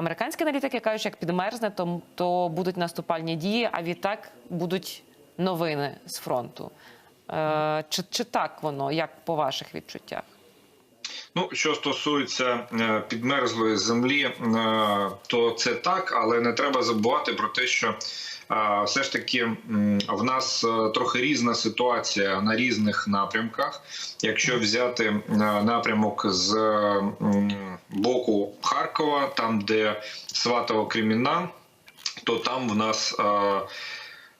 американські аналітики кажуть, як підмерзне, то, то будуть наступальні дії, а відтак будуть новини з фронту. Е, чи, чи так воно, як по ваших відчуттях? Ну, що стосується е, підмерзлої землі, е, то це так, але не треба забувати про те, що все ж таки в нас е, трохи різна ситуація на різних напрямках. Якщо взяти напрямок з боку Харкова, там де Сватово Кремінна, то там в нас.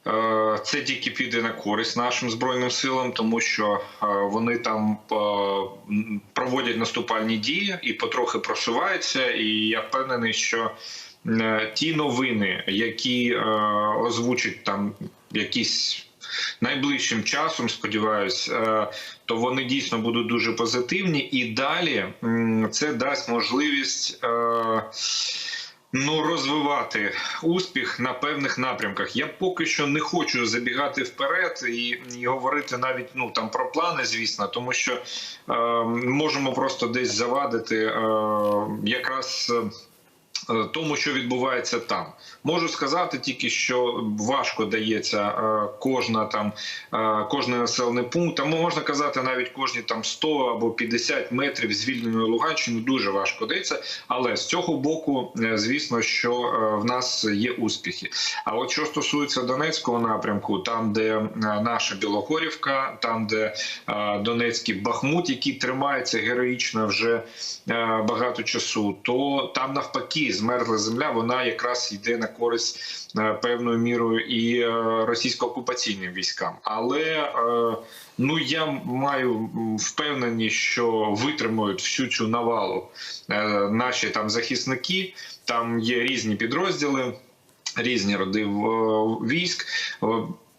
Е, Це тільки піде на користь нашим збройним силам, тому що е, вони там е, проводять наступальні дії і потрохи просуваються. І я впевнений, що ті новини, які озвучать там якісь. Найближчим часом, сподіваюсь, то вони дійсно будуть дуже позитивні, і далі це дасть можливість Ну, розвивати успіх на певних напрямках. Я поки що не хочу забігати вперед і, і говорити навіть ну там про плани, звісно, тому що е, можемо просто десь завадити е, якраз. Е, Тому, що відбувається там, можу сказати тільки, що важко дається е, кожна там е, кожний населений пункт. Там можна казати навіть кожні там 100 або 50 метрів звільненої Луганщини дуже важко дається. Але з цього боку, звісно, що в нас є успіхи. А от що стосується Донецького напрямку, там, де наша Білогорівка, там, де Донецький Бахмут, який тримається героїчно вже багато часу, то там навпаки змерзла земля. Вона якраз йде на користь е, певною мірою і е, російсько-окупаційним військам. Але е, ну я маю м, впевненість, що витримують всю цю навалу наші там захисники. Там є різні підрозділи, різні роди військ.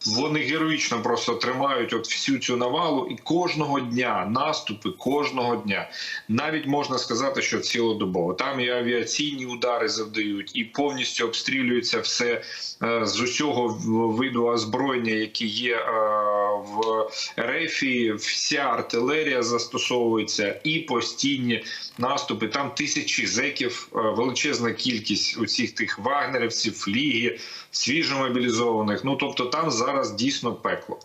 Вони героїчно просто тримають от всю цю навалу, і кожного дня наступи кожного дня. Навіть можна сказати, що цілодобово. Там і авіаційні удари завдають, і повністю обстрілюється все е, з усього виду озброєння, які є е, в Рефі. Вся артилерія застосовується і постійні наступи. Там тисячі зеків, е, величезна кількість усіх тих вагнерівців, ліги, свіжомобілізованих. Ну тобто там зараз дійсно пекло.